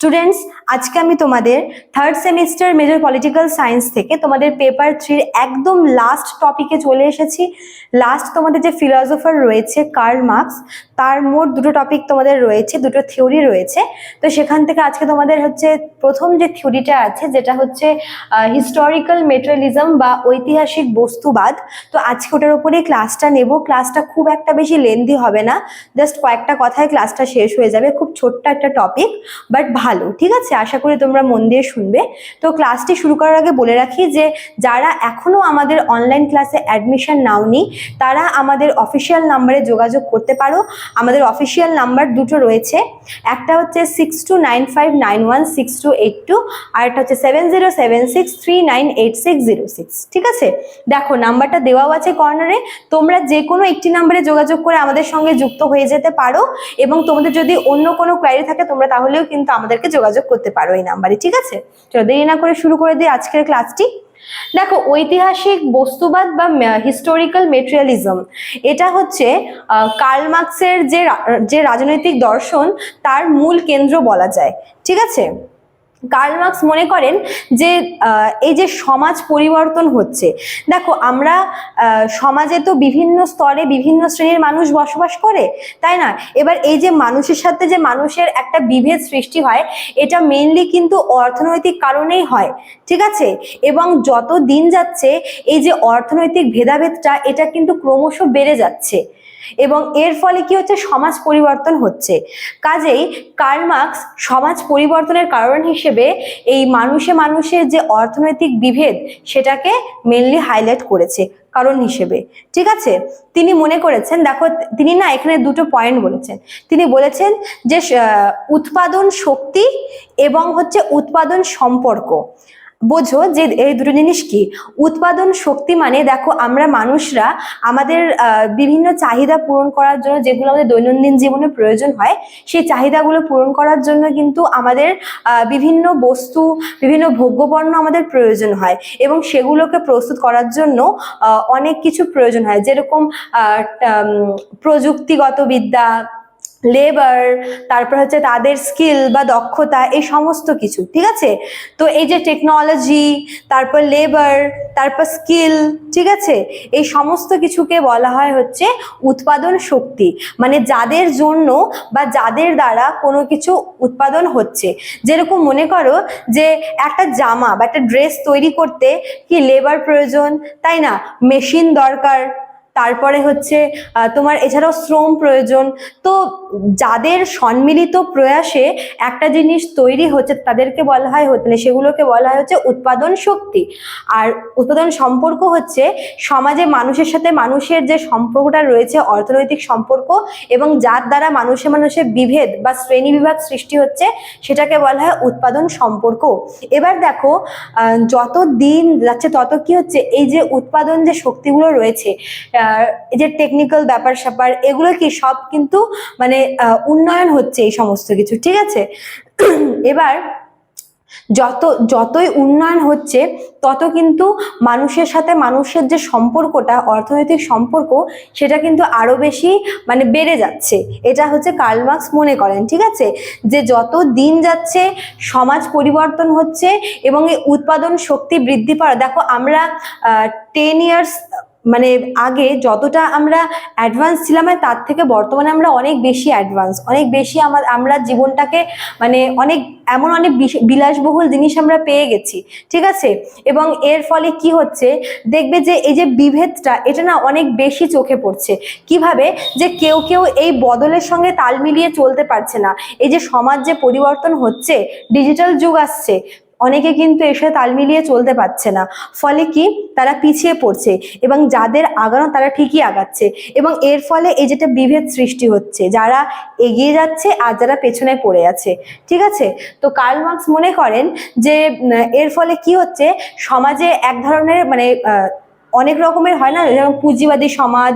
students আজকে আমি তোমাদের third semester major political science থেকে তোমাদের পেপার থ্রির একদম লাস্ট টপিকে চলে এসেছি। লাস্ট তোমাদের যে ফিলসফার রয়েছে কার্ল মার্কস তার মোট দুটো টপিক তোমাদের রয়েছে, দুটো থিওরি রয়েছে। তো সেখান থেকে আজকে তোমাদের হচ্ছে প্রথম যে থিওরিটা আছে, যেটা হচ্ছে হিস্টোরিক্যাল মেটেরিয়ালিজম বা ঐতিহাসিক বস্তুবাদ। তো আজকে ওটার উপরেই ক্লাসটা নেব। ক্লাসটা খুব একটা বেশি লেন্দি হবে না। জাস্ট কয়েকটা কথায় ক্লাসটা শেষ হয়ে যাবে। খুব ছোট্ট একটা টপিক বাট ঠিক আছে? আশা করি তোমরা মন দিয়ে শুনবে। তো ক্লাসটি শুরু করার আগে বলে রাখি যে, যারা এখনও আমাদের অনলাইন ক্লাসে অ্যাডমিশন নাওনি, তারা আমাদের অফিসিয়াল নাম্বারে যোগাযোগ করতে পারো। আমাদের অফিসিয়াল নাম্বার দুটো রয়েছে। একটা হচ্ছে six two nine five nine one six two eight two আর একটা হচ্ছে seven zero seven six three nine eight six zero six ঠিক আছে? দেখো নাম্বারটা দেওয়াও আছে কর্নারে তোমরা যে কোনো একটি নাম্বারে যোগাযোগ করে আমাদের সঙ্গে যুক্ত হয়ে যেতে পারো এবং তোমাদের যদি অন্য কোনো কোয়ারি থাকে, তোমরা তাহলেও কিন্তু আমাদেরকে যোগাযোগ করতে পারো এই নাম্বারে, ঠিক আছে? চলো দেরি না করে শুরু করে দিই আজকের ক্লাসটি। দেখো, ঐতিহাসিক বস্তুবাদ বা হিস্টোরিক্যাল মেটেরিয়ালিজম এটা হচ্ছে কার্ল মার্কসের যে যে রাজনৈতিক দর্শন, তার মূল কেন্দ্র বলা যায়, ঠিক আছে? কার্ল মার্কস মনে করেন যে এই যে সমাজ পরিবর্তন হচ্ছে, দেখো আমরা সমাজে তো বিভিন্ন স্তরে বিভিন্ন শ্রেণির মানুষ বসবাস করে, তাই না? এবার এই যে মানুষের সাথে যে মানুষের একটা বিভেদ সৃষ্টি হয়, এটা মেনলি কিন্তু অর্থনৈতিক কারণেই হয়, ঠিক আছে? এবং যত দিন যাচ্ছে, এই যে অর্থনৈতিক ভেদাভেদটা, এটা কিন্তু ক্রমশ বেড়ে যাচ্ছে। এবং এর ফলে কি হচ্ছে? সমাজ পরিবর্তন হচ্ছে। কাজেই কার্ল মার্কস সমাজ পরিবর্তনের কারণ হিসেবে এই মানুষে মানুষের যে অর্থনৈতিক বিভেদ, সেটাকে মেনলি হাইলাইট করেছে কারণ হিসেবে। ঠিক আছে? তিনি মনে করেছেন, দেখো, তিনি না এখানে দুটো পয়েন্ট বলেছেন। তিনি বলেছেন যে উৎপাদন শক্তি এবং হচ্ছে উৎপাদন সম্পর্ক। বোঝো যে এই দুটো জিনিস কি? উৎপাদন শক্তি মানে দেখো আমরা মানুষরা আমাদের বিভিন্ন চাহিদা পূরণ করার জন্য যেগুলো আমাদের দৈনন্দিন জীবনে প্রয়োজন হয়, সেই চাহিদাগুলো পূরণ করার জন্য কিন্তু আমাদের বিভিন্ন বস্তু, বিভিন্ন ভোগ্যপণ্য আমাদের প্রয়োজন হয় এবং সেগুলোকে প্রস্তুত করার জন্য অনেক কিছু প্রয়োজন হয়। যেরকম প্রযুক্তিগত বিদ্যা লেবার তারপর হচ্ছে তাদের স্কিল বা দক্ষতা, এই সমস্ত কিছু, ঠিক আছে? তো এই যে টেকনোলজি তারপর লেবার তারপর স্কিল ঠিক আছে? এই সমস্ত কিছুকে বলা হয় হচ্ছে উৎপাদন শক্তি। মানে যাদের জন্য বা যাদের দ্বারা কোনো কিছু উৎপাদন হচ্ছে। যেরকম মনে করো যে একটা জামা বা একটা ড্রেস তৈরি করতে কি লেবার প্রয়োজন? তাই না? মেশিন দরকার তারপরে হচ্ছে তোমার এছাড়াও শ্রম প্রয়োজন। তো যাদের সম্মিলিত প্রয়াসে একটা জিনিস তৈরি হচ্ছে, তাদেরকে বলা হয় মানে সেগুলোকে বলা হয় হচ্ছে উৎপাদন শক্তি। আর উৎপাদন সম্পর্ক হচ্ছে সমাজে মানুষের সাথে মানুষের যে সম্পর্কটা রয়েছে, অর্থনৈতিক সম্পর্ক, এবং যার দ্বারা মানুষে মানুষের বিভেদ বা শ্রেণি বিভাগ সৃষ্টি হচ্ছে, সেটাকে বলা হয় উৎপাদন সম্পর্ক। এবার দেখো যত দিন যাচ্ছে তত কি হচ্ছে, এই যে উৎপাদন যে শক্তিগুলো রয়েছে যে টেকনিক্যাল ব্যাপার স্যাপার, এগুলো কি সব কিন্তু মানে উন্নয়ন হচ্ছে এই সমস্ত কিছু, ঠিক আছে? এবার, যত, যতই উন্নয়ন হচ্ছে, তত কিন্তু মানুষের সাথে মানুষের যে সম্পর্কটা, অর্থনৈতিক সম্পর্ক, সেটা কিন্তু আরও বেশি মানে বেড়ে যাচ্ছে। এটা হচ্ছে কার্ল মার্কস মনে করেন, ঠিক আছে? যে যত দিন যাচ্ছে, সমাজ পরিবর্তন হচ্ছে এবং এই উৎপাদন শক্তি বৃদ্ধি পাওয়া, দেখো আমরা টেন ইয়ার্স মানে আগে যতটা আমরা অ্যাডভান্স ছিলাম মানে তার থেকে বর্তমানে আমরা অনেক বেশি অ্যাডভান্স অনেক বেশি আমার, আমরা জীবনটাকে মানে অনেক, এমন অনেক বিলাসবহুল জিনিস আমরা পেয়ে গেছি, ঠিক আছে? এবং এর ফলে কি হচ্ছে? দেখবে যে এই যে বিভেদটা, এটা না অনেক বেশি চোখে পড়ছে। কীভাবে? যে কেউ কেউ এই বদলের সঙ্গে তাল মিলিয়ে চলতে পারছে না। এই যে সমাজ যে পরিবর্তন হচ্ছে ডিজিটাল যুগ আসছে অনেকে কিন্তু এসে তাল মিলিয়ে চলতে পারছে না। ফলে কি? তারা পিছিয়ে পড়ছে এবং যাদের আগানো তারা ঠিকই আগাচ্ছে এবং এর ফলে এই যেটা বিভেদ সৃষ্টি হচ্ছে, যারা এগিয়ে যাচ্ছে আর যারা পেছনে পড়ে আছে। ঠিক আছে? তো কার্ল মার্কস মনে করেন যে এর ফলে কি হচ্ছে? সমাজে এক ধরনের মানে অনেক রকমের হয় না? যেমন পুঁজিবাদী সমাজ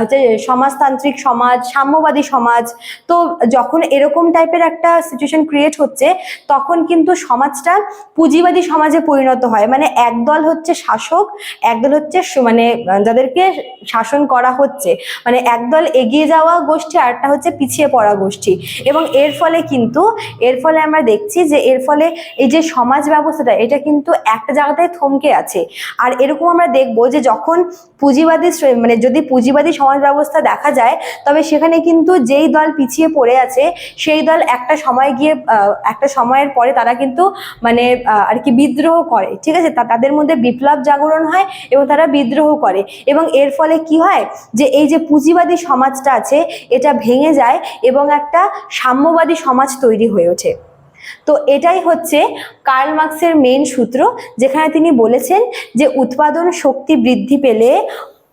হচ্ছে সমাজতান্ত্রিক সমাজ, সাম্যবাদী সমাজ। তো যখন এরকম টাইপের একটা সিচুয়েশন ক্রিয়েট হচ্ছে, তখন কিন্তু সমাজটা পুঁজিবাদী সমাজে পরিণত হয়। মানে একদল হচ্ছে শাসক, একদল হচ্ছে মানে যাদেরকে শাসন করা হচ্ছে। মানে একদল এগিয়ে যাওয়া গোষ্ঠী, আর একটা হচ্ছে পিছিয়ে পড়া গোষ্ঠী। এবং এর ফলে কিন্তু, এর ফলে আমরা দেখছি যে এর ফলে এই যে সমাজ ব্যবস্থাটা, এটা কিন্তু একটা জায়গাটায় থমকে আছে। আর এরকম আমরা দেখব যে যখন পুঁজিবাদী মানে যদি পুঁজিবাদী সমাজ ব্যবস্থা দেখা যায়, তবে সেখানে কিন্তু যেই দল পিছিয়ে পড়ে আছে, সেই দল একটা সময় গিয়ে একটা সময়ের পরে তারা কিন্তু মানে আর কি বিদ্রোহ করে, ঠিক আছে? তাদের মধ্যে বিপ্লব জাগরণ হয় এবং তারা বিদ্রোহ করে। এবং এর ফলে কি হয় যে, এই যে পুঁজিবাদী সমাজটা আছে, এটা ভেঙে যায় এবং একটা সাম্যবাদী সমাজ তৈরি হয়ে ওঠে। তো এটাই হচ্ছে কার্ল মার্কসের মেন সূত্র, যেখানে তিনি বলেছেন যে উৎপাদন শক্তি বৃদ্ধি পেলে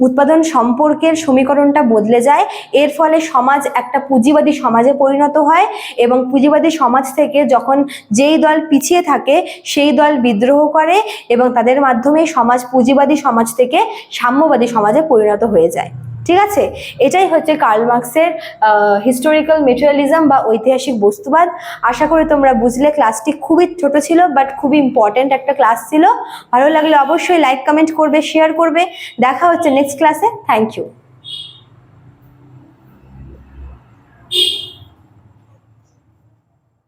উৎপাদন সম্পর্কের সমীকরণটা বদলে যায়। এর ফলে সমাজ একটা পুঁজিবাদী সমাজে পরিণত হয় এবং পুঁজিবাদী সমাজ থেকে যখন যেই দল পিছিয়ে থাকে, সেই দল বিদ্রোহ করে এবং তাদের মাধ্যমে সমাজ পুঁজিবাদী সমাজ থেকে সাম্যবাদী সমাজে পরিণত হয়ে যায়। ঠিক আছে? এটাই হচ্ছে কার্ল মার্কসের হিস্টোরিক্যাল মেটেরিয়ালিজম বা ঐতিহাসিক বস্তুবাদ। আশা করি তোমরা বুঝলে ক্লাসটি খুবই ছোট ছিল বাট খুবই ইম্পর্ট্যান্ট একটা ক্লাস ছিল। ভালো লাগলে অবশ্যই লাইক কমেন্ট করবে শেয়ার করবে। দেখা হচ্ছে নেক্সট ক্লাসে থ্যাংক ইউ